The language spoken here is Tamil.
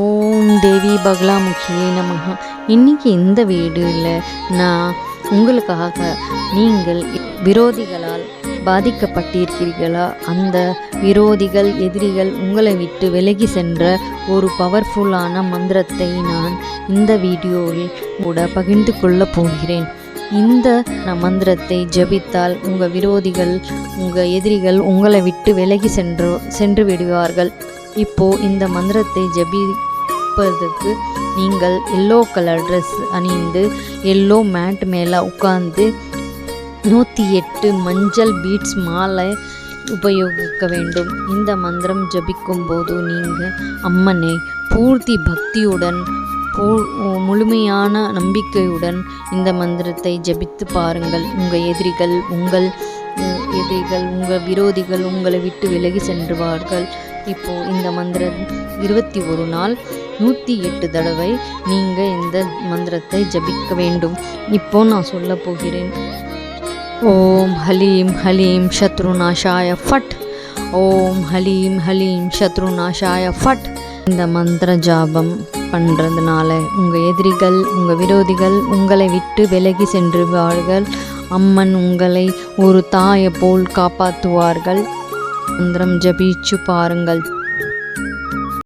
ஓம் தேவி பகலாமுகியே நமக இன்னைக்கு இந்த வீடியோவில் நான் உங்களுக்காக நீங்கள் விரோதிகளால் பாதிக்கப்பட்டிருக்கிறீர்களா? அந்த விரோதிகள் எதிரிகள் உங்களை விட்டு விலகி சென்ற ஒரு பவர்ஃபுல்லான மந்திரத்தை நான் இந்த வீடியோவில் கூட பகிர்ந்து கொள்ளப் போகிறேன். இந்த மந்திரத்தை ஜபித்தால் உங்கள் விரோதிகள் உங்கள் எதிரிகள் உங்களை விட்டு விலகி சென்று சென்று விடுவார்கள். இப்போ இந்த மந்திரத்தை ஜபிப்பதற்கு நீங்கள் எல்லோ கலர் ட்ரெஸ் அணிந்து எல்லோ மேட் மேலே உட்கார்ந்து நூற்றி எட்டு மஞ்சள் பீட்ஸ் மாலை உபயோகிக்க வேண்டும். இந்த மந்திரம் ஜபிக்கும் போது நீங்கள் அம்மனை பூர்த்தி பக்தியுடன் பூ முழுமையான நம்பிக்கையுடன் இந்த மந்திரத்தை ஜபித்து பாருங்கள். உங்கள் எதிரிகள் உங்கள் எதிரிகள் உங்கள் விரோதிகள் உங்களை விட்டு விலகி சென்றுவார்கள். இப்போ இந்த மந்திரம் இருபத்தி ஒரு நாள் நூற்றி எட்டு தடவை நீங்கள் இந்த மந்திரத்தை ஜபிக்க வேண்டும். இப்போ நான் சொல்ல போகிறேன். ஓம் ஹலீம் ஹலீம் சத்ருநாஷாய ஃபட். ஓம் ஹலீம் ஹலீம் சத்ருநாஷாய ஃபட். இந்த மந்திர ஜாபம் பண்ணுறதுனால உங்கள் எதிரிகள் உங்கள் விரோதிகள் உங்களை விட்டு விலகி சென்றுவார்கள் அம்மன் உங்களை ஒரு தாயை போல் காப்பாற்றுவார்கள். மந்திரம் ஜபிச்சு பாருங்கள்.